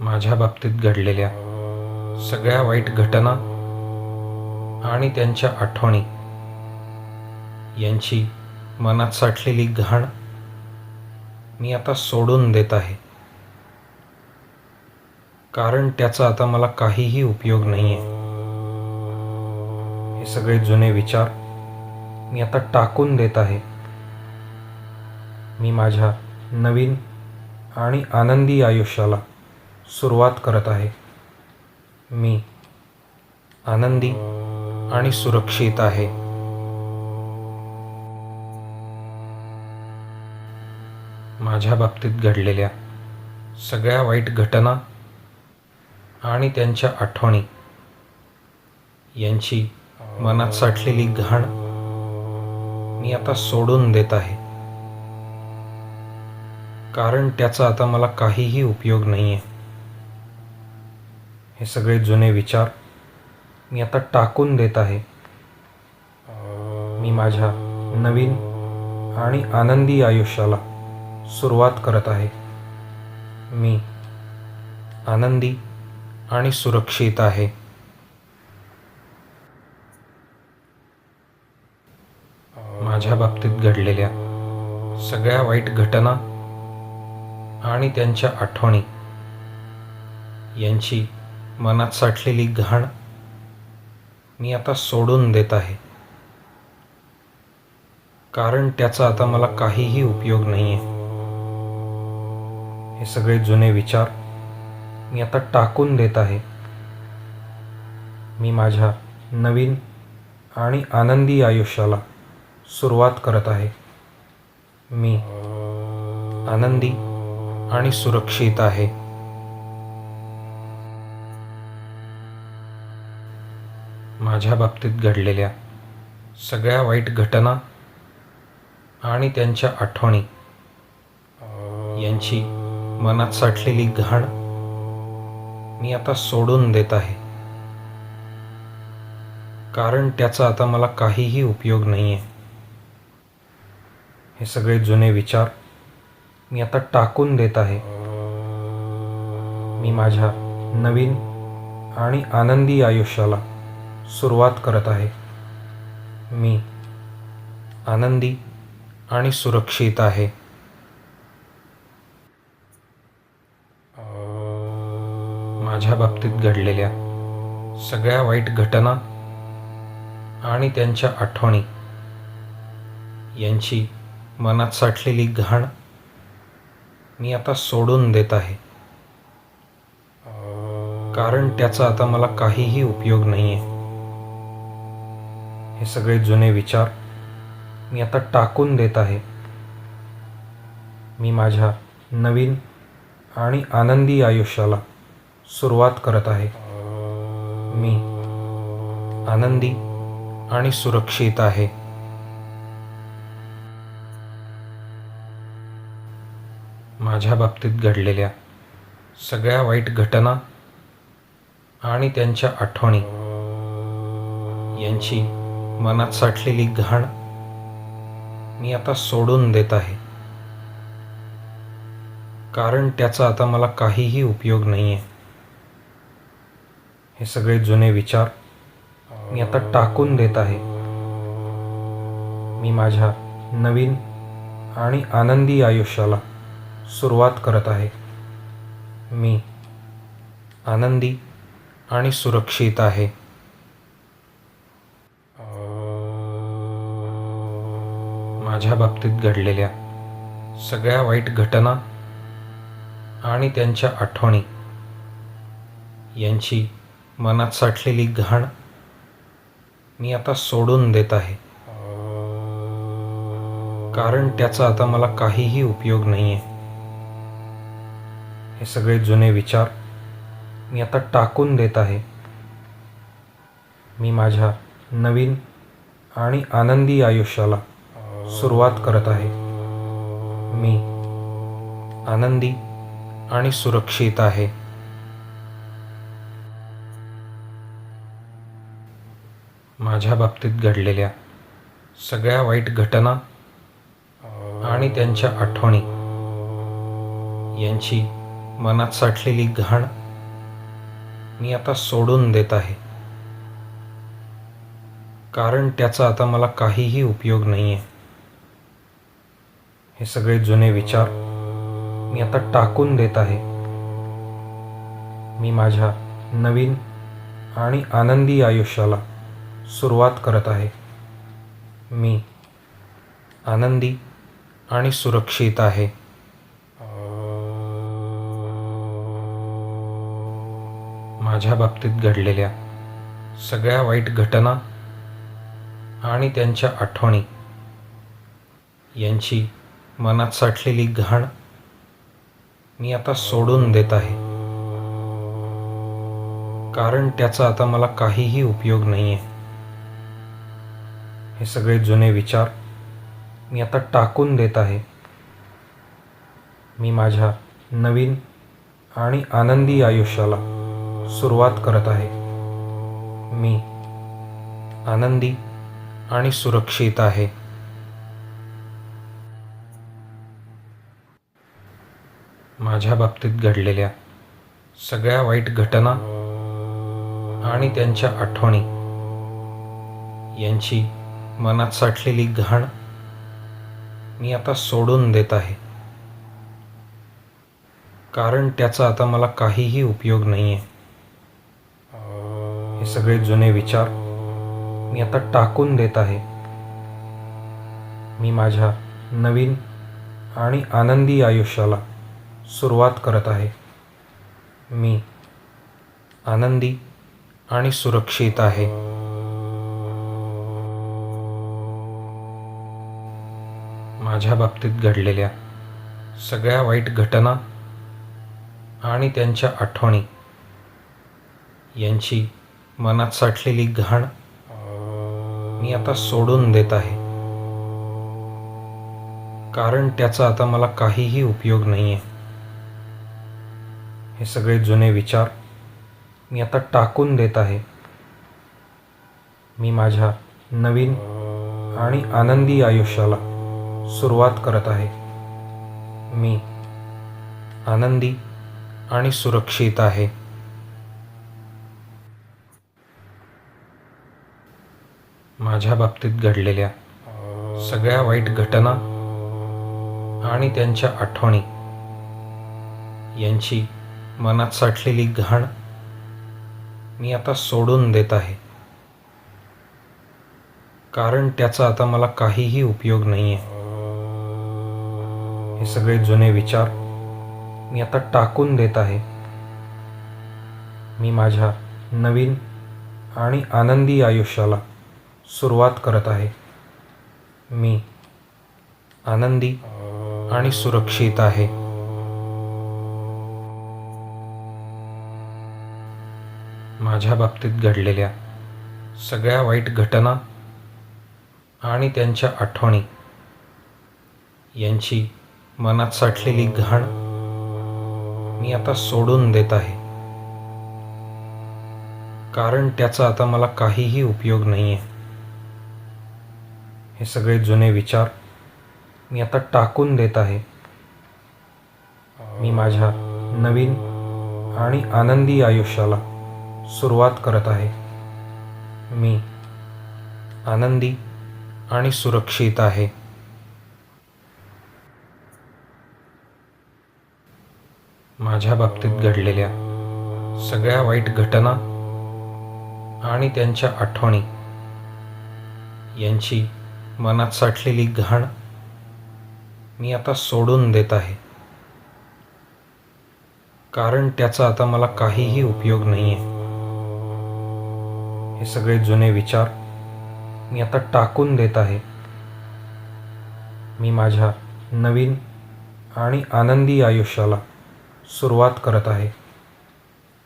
माझ्या बाबतीत घडलेल्या सगळ्या वाईट घटना आणि त्यांच्या आठवणी यांची मनात साठलेली घाण मी आता सोडून देत आहे. कारण त्याचा आता मला काहीही उपयोग नाही आहे हे सगळे जुने विचार मी आता टाकून देत आहे. मी माझ्या नवीन आणि आनंदी आयुष्याला सुरुवात करत आहे. मी आनंदी आणि सुरक्षित आहे. माझ्या बाबतीत घडलेल्या सगळ्या वाईट घटना आणि त्यांच्या आठवणी यांची मनात साठलेली घाण मी आता सोडून देत आहे. कारण त्याचा आता मला काहीही उपयोग नाही आहे हे सगळे जुने विचार मी आता टाकून देत आहे. मी माझ्या नवीन आणि आनंदी आयुष्याला सुरुवात करत आहे. मी आनंदी आणि सुरक्षित आहे. माझ्या बाबतीत घडलेल्या सगळ्या वाईट घटना आणि त्यांच्या आठवणी यांची मनात साठलेली घाण मी आता सोडून देत आहे. कारण त्याचा आता मला काहीही उपयोग नाही आहे हे सगळे जुने विचार मी आता टाकून देत आहे. मी माझ्या नवीन आणि आनंदी आयुष्याला सुरुवात करत आहे. मी आनंदी आणि सुरक्षित आहे. माझ्या बाबतीत घडलेल्या सगळ्या वाईट घटना आणि त्यांच्या आठवणी यांची मनात साठलेली घाण मी आता सोडून देत आहे. कारण त्याचा आता मला काहीही उपयोग नाही आहे हे सगळे जुने विचार मी आता टाकून देत आहे. मी माझ्या नवीन आणि आनंदी आयुष्याला सुरुवात करत आहे. मी आनंदी आणि सुरक्षित आहे. माझ्या बाबतीत घडलेल्या सगळ्या वाईट घटना आणि त्यांच्या आठवणी यांची मनात साठलेली घाण मी आता सोडून देत आहे. कारण त्याचा आता मला काहीही उपयोग नाही आहे हे सगळे जुने विचार मी आता टाकून देत आहे. मी माझ्या नवीन आणि आनंदी आयुष्याला सुरुवात करत आहे. मी आनंदी आणि सुरक्षित आहे. माझ्या बाबतीत घडलेल्या सगळ्या वाईट घटना आणि त्यांच्या आठवणी यांची मनात साठलेली घाण मी आता सोडून देत आहे. कारण त्याचा आता मला काहीही उपयोग नाही आहे हे सगळे जुने विचार मी आता टाकून देत आहे. मी माझ्या नवीन आणि आनंदी आयुष्याला सुरुवात करत आहे. मी आनंदी आणि सुरक्षित आहे. माझ्या बाबतीत घडलेल्या सगळ्या वाईट घटना आणि त्यांच्या आठवणी यांची मनात साठलेली घाण मी आता सोडून देत आहे. कारण त्याचा आता मला काहीही उपयोग नाही आहे हे सगळे जुने विचार मी आता टाकून देत आहे. मी माझ्या नवीन आणि आनंदी आयुष्याला सुरुवात करत आहे. मी आनंदी आणि सुरक्षित आहे. माझ्या बाबतीत घडलेल्या सगळ्या वाईट घटना आणि त्यांच्या आठवणी यांची मनात साठलेली घाण मी आता सोडून देत आहे. कारण त्याचा आता मला काहीही उपयोग नाही आहे हे सगळे जुने विचार मी आता टाकून देत आहे. मी माझ्या नवीन आणि आनंदी आयुष्याला सुरुवात करत आहे. मी आनंदी आणि सुरक्षित आहे. माझ्या बाबतीत घडलेल्या सगळ्या वाईट घटना आणि त्यांच्या आठवणी यांची मनात साठलेली घाण मी आता सोडून देत आहे. कारण त्याचा आता मला काहीही उपयोग नाही आहे हे सगळे जुने विचार मी आता टाकून देत आहे. मी माझ्या नवीन आणि आनंदी आयुष्याला सुरुवात करत आहे. मी आनंदी आणि सुरक्षित आहे. माझ्या बाबतीत घडलेल्या सगळ्या वाईट घटना आणि त्यांच्या आठवणी यांची मनात साठलेली घाण मी आता सोडून देत आहे. कारण त्याचा आता मला काहीही उपयोग नाही आहे हे सगळे जुने विचार मी आता टाकून देत आहे. मी माझ्या नवीन आणि आनंदी आयुष्याला सुरुवात करत आहे. मी आनंदी आणि सुरक्षित आहे. माझ्या बाबतीत घडलेल्या सगळ्या वाईट घटना आणि त्यांच्या आठवणी यांची मनात साठलेली घाण मी आता सोडून देत आहे. कारण त्याचा आता मला काहीही उपयोग नाही आहे हे सगळे जुने विचार मी आता टाकून देत आहे. मी माझ्या नवीन आणि आनंदी आयुष्याला सुरुवात करत आहे. मी आनंदी आणि सुरक्षित आहे. माझ्या बाबतीत घडलेल्या सगळ्या वाईट घटना आणि त्यांच्या आठवणी यांची मनात साठलेली घाण मी आता सोडून देत आहे. कारण त्याचा आता मला काहीही उपयोग नाही आहे हे सगळे जुने विचार मी आता टाकून देत आहे. मी माझ्या नवीन आणि आनंदी आयुष्याला सुरुवात करत आहे. मी आनंदी आणि सुरक्षित आहे. माझ्या बाबतीत घडलेल्या सगळ्या वाईट घटना आणि त्यांच्या आठवणी यांची मनात साठलेली घाण मी आता सोडून देत आहे. कारण त्याचा आता मला काहीही उपयोग नाही आहे हे सगळे जुने विचार मी आता टाकून देत आहे. मी माझ्या नवीन आणि आनंदी आयुष्याला सुरुवात करत आहे. मी आनंदी आणि सुरक्षित आहे. माझ्या बाबतीत घडलेल्या सगळ्या वाईट घटना आणि त्यांच्या आठवणी यांची मनात साठलेली घाण मी आता सोडून देत आहे. कारण त्याचा आता मला काहीही उपयोग नाही आहे हे सगळे जुने विचार मी आता टाकून देत आहे. मी माझ्या नवीन आणि आनंदी आयुष्याला सुरुवात करत आहे.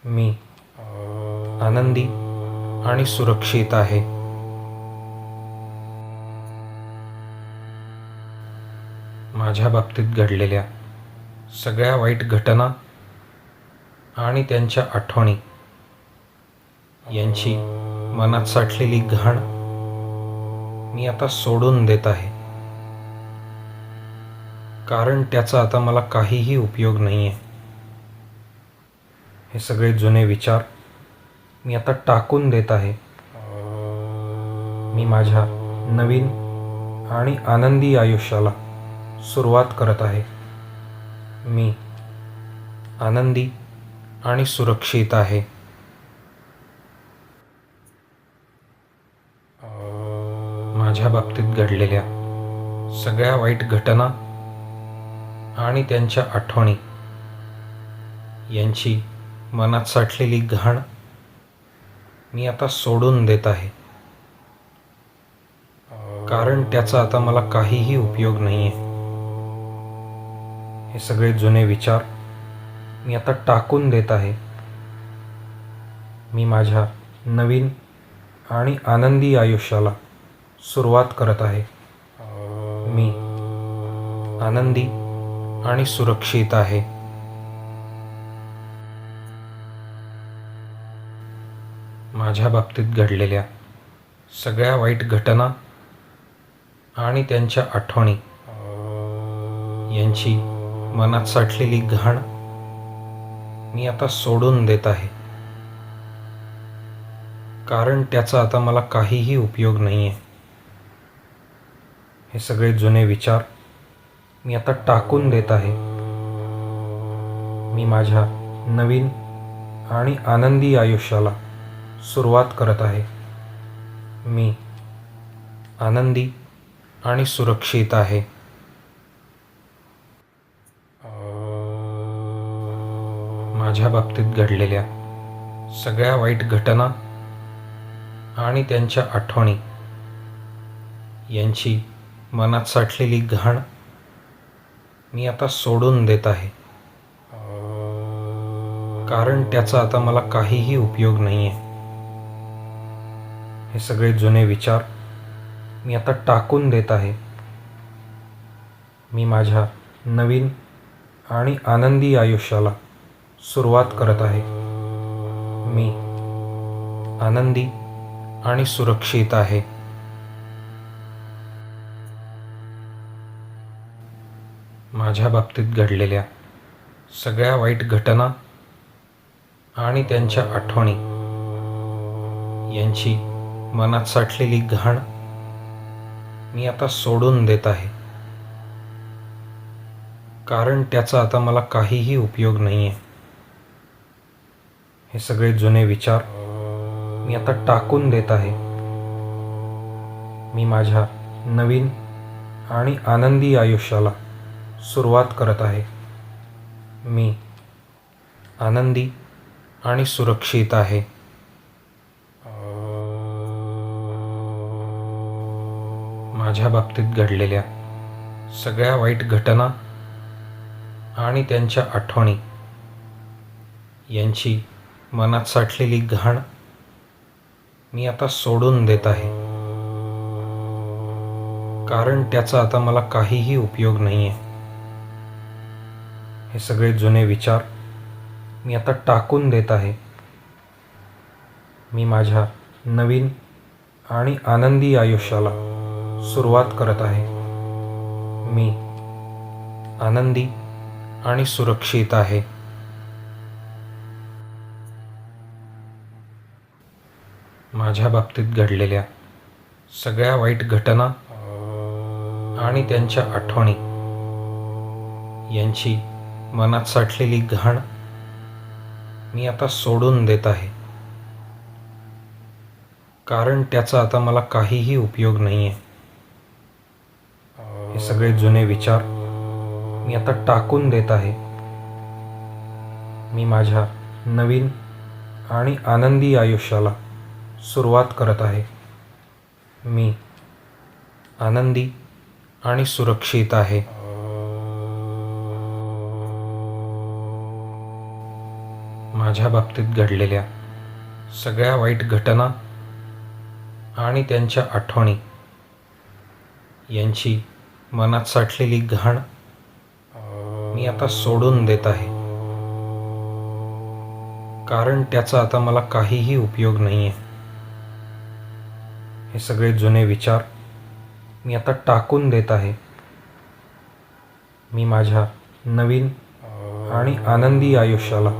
मी आनंदी आणि सुरक्षित आहे. माझ्या बाबतीत घडलेल्या सगळ्या वाईट घटना आणि त्यांच्या आठवणी यांची मनात साठलेली घाण मी आता सोडून देत आहे. कारण त्याचा आता मला काहीही उपयोग नाही आहे हे सगळे जुने विचार मी आता टाकून देत आहे. मी माझ्या नवीन आणि आनंदी आयुष्याला सुरुवात करत आहे. मी आनंदी आणि सुरक्षित आहे. माझ्या बाबतीत घडलेल्या सगळ्या वाईट घटना आणि त्यांच्या आठवणी यांची मनात साठलेली घाण मी आता सोडून देत आहे. कारण त्याचा आता मला काहीही उपयोग नाही आहे हे सगळे जुने विचार मी आता टाकून देत आहे. मी माझ्या नवीन आणि आनंदी आयुष्याला सुरुवात करत आहे. मी आनंदी आणि सुरक्षित आहे. माझ्या बाबतीत घडलेल्या सगळ्या वाईट घटना आणि त्यांच्या आठवणी यांची मनात साठलेली घाण मी आता सोडून देत आहे. कारण त्याचा आता मला काहीही उपयोग नाही आहे हे सगळे जुने विचार मी आता टाकून देत आहे. मी माझ्या नवीन आणि आनंदी आयुष्याला सुरुवात करत आहे. मी आनंदी आणि सुरक्षित आहे. माझ्या बाबतीत घडलेल्या सगळ्या वाईट घटना आणि त्यांच्या आठवणी यांची मनात साठलेली घाण मी आता सोडून देत आहे. कारण त्याचा आता मला काहीही उपयोग नाही आहे हे सगळे जुने विचार मी आता टाकून देत आहे. मी माझ्या नवीन आणि आनंदी आयुष्याला सुरुवात करत आहे. मी आनंदी आणि सुरक्षित आहे. माझ्या बाबतीत घडलेल्या सगळ्या वाईट घटना आणि त्यांच्या आठवणी यांची मनात साठलेली घाण मी आता सोडून देत आहे. कारण त्याचा आता मला काहीही उपयोग नाही आहे हे सगळे जुने विचार मी आता टाकून देत आहे. मी माझ्या नवीन आणि आनंदी आयुष्याला सुरुवात करत आहे. मी आनंदी आणि सुरक्षित आहे. माझ्या बाबतीत घडलेल्या सगळ्या वाईट घटना आणि त्यांच्या आठवणी यांची मनात साठलेली घाण मी आता सोडून देत आहे. कारण त्याचा आता मला काहीही उपयोग नाही आहे हे सगळे जुने विचार मी आता टाकून देत आहे. मी माझ्या नवीन आणि आनंदी आयुष्याला सुरुवात करत आहे. मी आनंदी आणि सुरक्षित आहे. माझ्या बाबतीत घडलेल्या सगळ्या वाईट घटना आणि त्यांच्या आठवणी यांची मनात साठलेली घाण मी आता सोडून देत आहे. कारण त्याचा आता मला काहीही उपयोग नाही आहे हे सगळे जुने विचार मी आता टाकून देत आहे. मी माझ्या नवीन आणि आनंदी आयुष्याला सुरुवात करत आहे. मी आनंदी आणि सुरक्षित आहे. माझ्या बाबतीत घडलेल्या सगळ्या वाईट घटना आणि त्यांच्या आठवणी यांची मनात साठलेली घाण मी आता सोडून देत आहे. कारण त्याचा आता मला काहीही उपयोग नाही आहे हे सगळे जुने विचार मी आता टाकून देत आहे. मी माझ्या नवीन आणि आनंदी आयुष्याला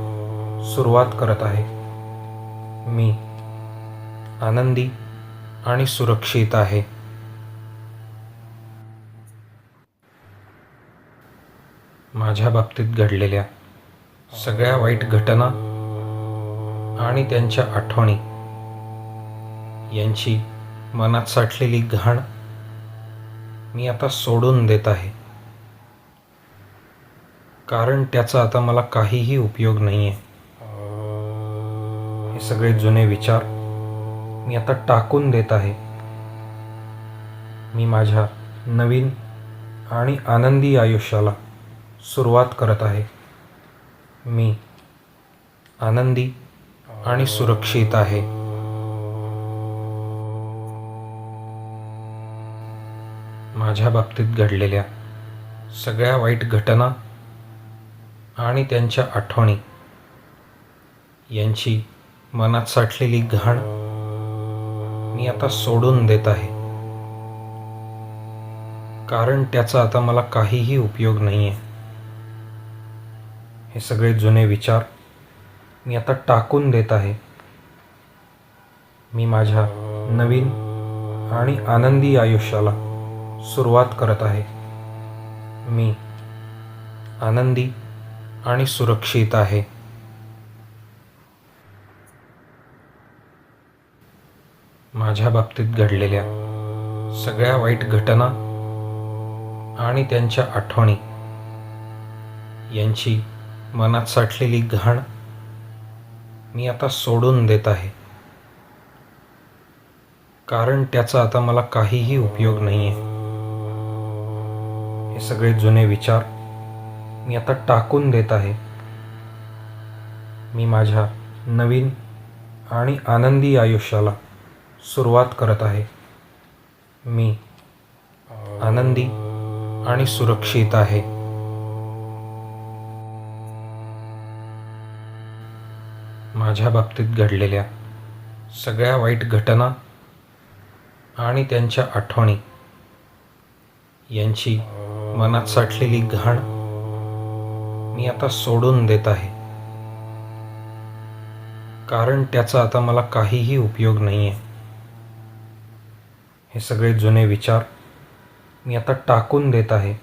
सुरुवात करत आहे. मी आनंदी आणि सुरक्षित आहे. माझ्या बाबतीत घडलेल्या सगळ्या वाईट घटना आणि त्यांच्या आठवणी यांची मनात साठलेली घाण मी आता सोडून देत आहे. कारण त्याचा आता मला काहीही उपयोग नाही आहे हे सगळे जुने विचार मी आता टाकून देत आहे. मी माझ्या नवीन आणि आनंदी आयुष्याला सुरुवात करत आहे. मी आनंदी आणि सुरक्षित आहे. माझ्या बाबतीत घडलेल्या सगळ्या वाईट घटना आणि त्यांच्या आठवणी यांची मनात साठलेली घाण मी आता सोडून देत आहे. कारण त्याचा आता मला काहीही उपयोग नाही आहे हे सगळे जुने विचार मी आता टाकून देत आहे. मी माझ्या नवीन आणि आनंदी आयुष्याला सुरुवात करत आहे. मी आनंदी आणि सुरक्षित आहे. माझ्या बाबतीत घडलेल्या सगळ्या वाईट घटना आणि त्यांच्या आठवणी यांची मनात साठलेली घाण मी आता सोडून देत आहे. कारण त्याचा आता मला काहीही उपयोग नाही आहे हे सगळे जुने विचार मी आता टाकून देत आहे. मी माझ्या नवीन आणि आनंदी आयुष्याला सुरुवात करत आहे. मी आनंदी आणि सुरक्षित आहे. माझ्या बाबतीत घडलेल्या सगळ्या वाईट घटना आणि त्यांच्या आठवणी यांची मनात साठलेली घाण मी आता सोडून देत आहे. कारण त्याचा आता मला काहीही उपयोग नाही आहे हे सगळे जुने विचार मी आता टाकून देत आहे.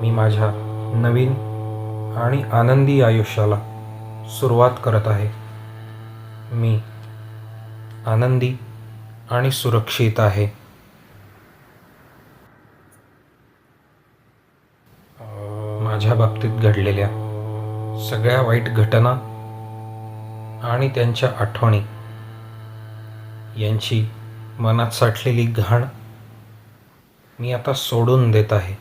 मी माझ्या नवीन आणि आनंदी आयुष्याला सुरुवात करत आहे. मी आनंदी आणि सुरक्षित आहे. माझ्या बाबतीत घडलेल्या सगळ्या वाईट घटना आणि त्यांच्या आठवणी यांची मनात साठलेली घाण मी आता सोडून देत आहे.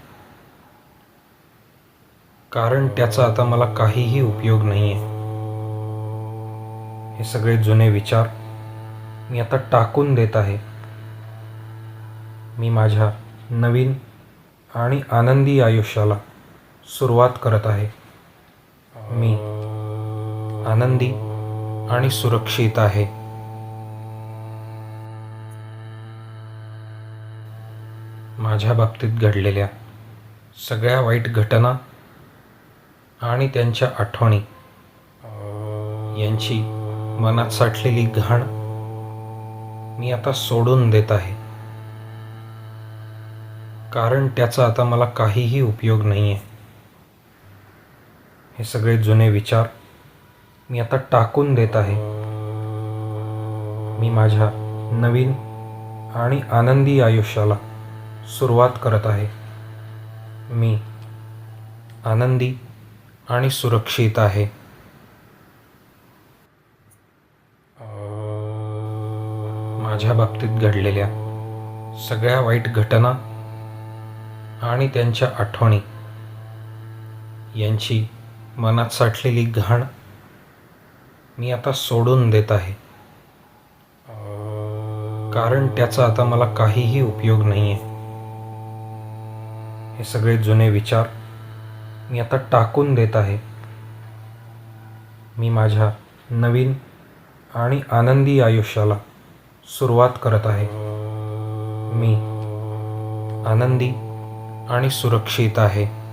कारण त्याचा आता मला काहीही उपयोग नाही आहे हे सगळे जुने विचार मी आता टाकून देत आहे. मी माझ्या नवीन आणि आनंदी आयुष्याला सुरुवात करत आहे. मी आनंदी आणि सुरक्षित आहे. माझ्या बाबतीत घडलेल्या सगळ्या वाईट घटना आणि त्यांच्या आठवणी यांची मनात साठलेली घाण मी आता सोडून देत आहे. कारण त्याचा आता मला काहीही उपयोग नाही आहे हे सगळे जुने विचार मी आता टाकून देत आहे. मी माझ्या नवीन आणि आनंदी आयुष्याला सुरुवात करत आहे. मी आनंदी आणि सुरक्षित आहे. माझ्या बाबतीत घडलेल्या सगळ्या वाईट घटना आणि त्यांच्या आठवणी यांची मनात साठलेली घाण मी आता सोडून देत आहे. कारण त्याचा आता मला काहीही उपयोग नाही आहे हे सगळे जुने विचार मी आता टाकून देत आहे. मी माझ्या नवीन आणि आनंदी आयुष्याला सुरुवात करत आहे. मी आनंदी आणि सुरक्षित आहे.